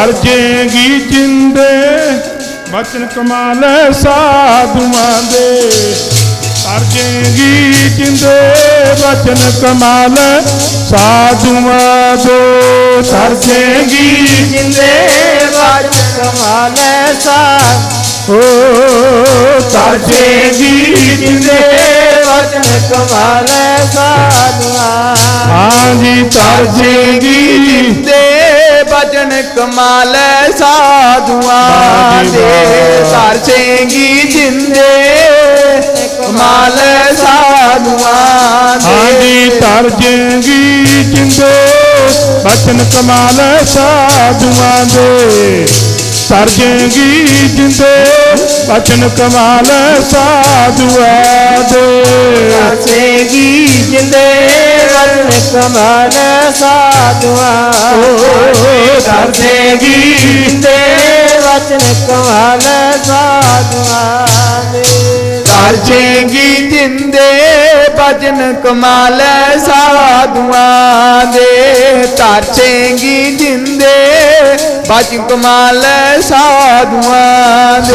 ਧਰ ਜੇਗੀ ਜਿੰਦੇ, ਬਚਨ ਕਮਾਲ ਸਾਧੂਆਂ ਦੇ। ਧਰ ਜੇਗੀ ਜਿੰਦੇ, ਬਚਨ ਕਮਾਲ ਸਾਧੂਆਂ ਦੇ। ਧਰ ਜੇਗੀ ਜਿੰਦੇ ਵਚ ਕਮਾਲ ਸਾ ਓ ਧਰ ਜੇਗੀ ਜਿੰਦੇ ਵਚਨ ਕਮਾਲ ਸਾਧੂਆਂ। ਹਾਂਜੀ ਧਰ ਜੇਗੀ ਦੇ ਭਜਨ ਕਮਾਲ ਸਾਧੂਆਂ ਦੇ ਧਰ ਚੇਂਗੀ ਜਿੰਦੇ। ਕਮਾਲ ਸਾਧੂਆਂ ਦੇ ਹਾਂਜੀ ਧਰ ਜੇਗੀ ਜਿੰਦੇ। ਬਚਨ ਕਮਾਲ ਸਾਧੂਆਂ ਦੇ। ਧਰ ਜੇਗੀ ਜਿੰਦੇ। ਬਚਨ ਕਮਾਲ ਸਾਧੂਆਂ ਦੇ। ਚੇਂਗੀ ਜਿੰਦੇ। ਕਮਾਲ ਸਾਧੂਆਂ ਦੇ। ਚੇਂਗੀ ਜਿੰਦੇ ਵਚਨ ਕਮਾਲ ਸਾਧੂਆਂ ਦੇ। ਧਰ ਚੇਂਗੀ ਜਿੰਦੇ ਭਜਨ ਕਮਾਲ ਸਾਧੂਆਂ ਦੇ। ਧਰ ਚੇਂਗੀ ਜਿੰਦੇ ਭਜਨ ਕਮਾਲ ਸਾਧੂਆਂ ਦੇ।